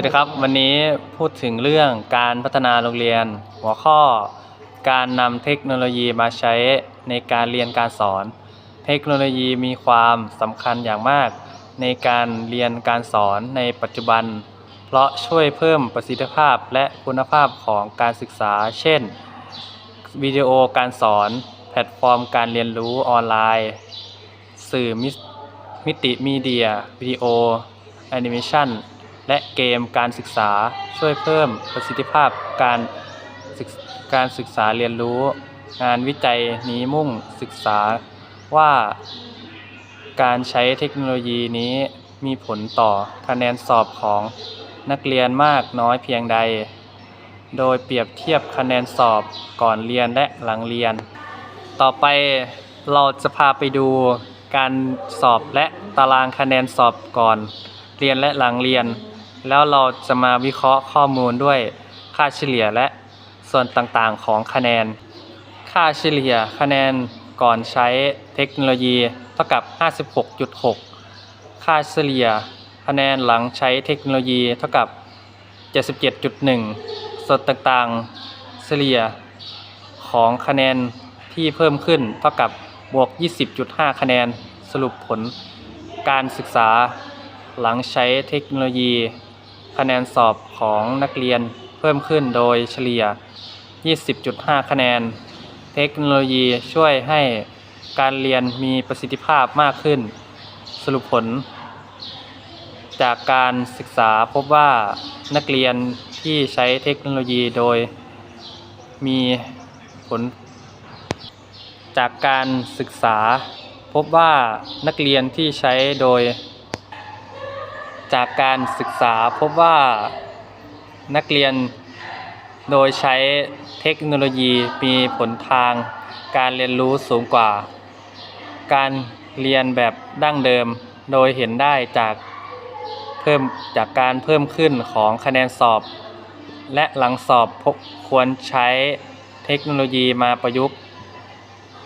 สวัสดีครับวันนี้พูดถึงเรื่องการพัฒนาโรงเรียน หัวข้อการนำเทคโนโลยีมาใช้ในการเรียนการสอน เทคโนโลยีมีความสำคัญอย่างมาก ในการเรียนการสอนในปัจจุบัน เพราะช่วยเพิ่มประสิทธิภาพและคุณภาพของการศึกษา เช่น วิดีโอการสอน แพลตฟอร์มการเรียนรู้ออนไลน์ สื่อมิมติมีเดีย วิดีโอแอนิเมชัน และเกมการศึกษาช่วยเพิ่มประสิทธิภาพการศึกการศึกษาเรียนรู้ งานวิจัยนี้มุ่งศึกษาว่าการใช้เทคโนโลยีนี้มีผลต่อคะแนนสอบของนักเรียนมากน้อยเพียงใด โดยเปรียบเทียบคะแนนสอบก่อนเรียนและหลังเรียน ต่อไปเราจะพาไปดูการสอบและตารางคะแนนสอบก่อนเรียนและหลังเรียน แล้วเราจะมาวิเคราะห์ข้อมูลด้วยค่าเฉลี่ยและส่วนต่างๆของคะแนน ค่าเฉลี่ยคะแนนก่อนใช้เทคโนโลยีเท่ากับ 56.6 ค่าเฉลี่ยคะแนนหลังใช้เทคโนโลยีเท่ากับ 77.1 ส่วนต่างๆเฉลี่ยของคะแนนที่เพิ่มขึ้นเท่ากับบวก 20.5 คะแนนสรุปผลการศึกษาหลังใช้เทคโนโลยี คะแนนสอบของนักเรียนเพิ่มขึ้นโดยเฉลี่ย 20.5 คะแนน เทคโนโลยีช่วยให้การเรียนมีประสิทธิภาพมากขึ้น สรุปผล จากการศึกษาพบว่านักเรียนที่ใช้เทคโนโลยีโดยมีผล จากการศึกษาพบว่านักเรียนที่ใช้โดย จากการศึกษาพบว่านักเรียนโดยใช้เทคโนโลยีมีผลทางการเรียนรู้สูงกว่า การเรียนแบบดั้งเดิม โดยเห็นได้จากเพิ่มจากการเพิ่มขึ้นของคะแนนสอบ และหลังสอบพบควรใช้เทคโนโลยีมาประยุกต์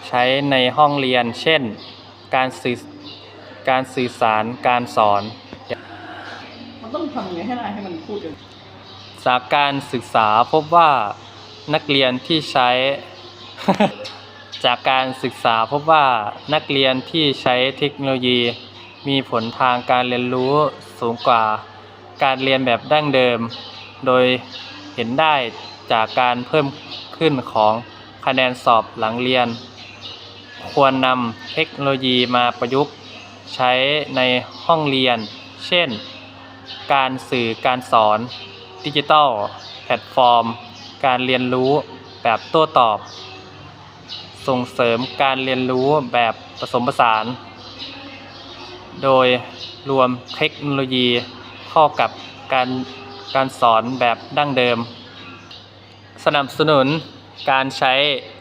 ใช้ในห้องเรียน เช่น การสื่อการสื่อสารการสอนมัน ต้องทำยังไงให้ได้ให้มันพูดกันจากการศึกษาพบว่านักเรียนที่ใช้ จากการศึกษาพบว่านักเรียนที่ใช้เทคโนโลยี มีผลทางการเรียนรู้สูงกว่าการเรียนแบบดั้งเดิม โดยเห็นได้จากการเพิ่มขึ้นของคะแนนสอบหลังเรียน ควรนำเทคโนโลยีมาประยุกต์ใช้ในห้องเรียน เช่น การสื่อการสอน ดิจิทัลแพลตฟอร์ม การเรียนรู้แบบโต้ตอบ ส่งเสริมการเรียนรู้แบบผสมผสาน โดยรวมเทคโนโลยีเข้ากับการการสอนแบบดั้งเดิม สนับสนุนการใช้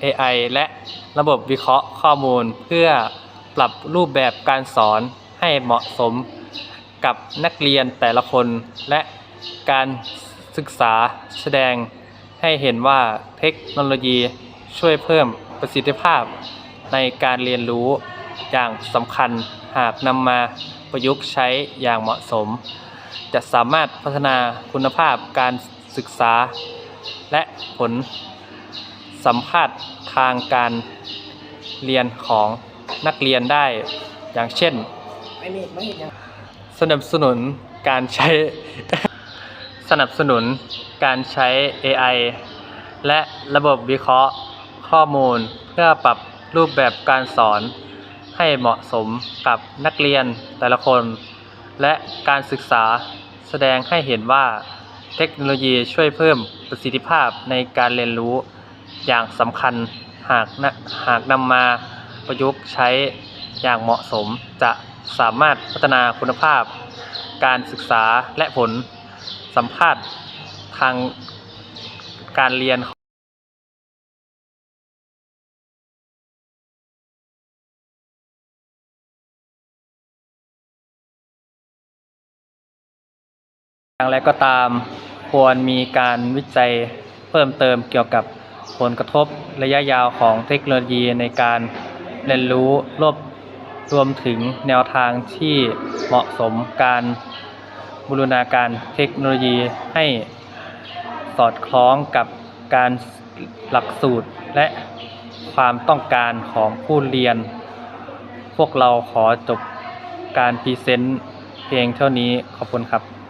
AI และระบบวิเคราะห์ข้อมูลเพื่อปรับรูปแบบการสอนให้เหมาะสม กับนักเรียนแต่ละคน และการศึกษาแสดงให้เห็นว่าเทคโนโลยีช่วยเพิ่มประสิทธิภาพในการเรียนรู้อย่างสำคัญหากนำมาประยุกต์ใช้อย่างเหมาะสม จะสามารถพัฒนาคุณภาพการศึกษา และผลสัมภาษณ์ทางการเรียนของนักเรียนได้อย่างเช่น สนับสนุนการใช้ สนับสนุนการใช้ AI และระบบวิเคราะห์ข้อมูล เพื่อปรับรูปแบบการสอน ให้เหมาะสมกับนักเรียนแต่ละคน และการศึกษาแสดงให้เห็นว่าเทคโนโลยีช่วยเพิ่มประสิทธิภาพในการเรียนรู้อย่างสำคัญหากนหากนำมาประยุกต์ใช้อย่างเหมาะสมจะ สามารถพัฒนาคุณภาพ การศึกษาและผลสัมภาษณ์ทางการเรียนอย่างไรก็ตามควรมีการวิจัยเพิ่มเติมเกี่ยวกับผลกระทบระยะยาวของเทคโนโลยีในการเรียนรู้รวบ รวมถึงแนวทางที่เหมาะสมการบูรณาการเทคโนโลยีให้สอดคล้องกับการหลักสูตรและความต้องการของผู้เรียน พวกเราขอจบการพรีเซนต์เพียงเท่านี้ขอบคุณครับ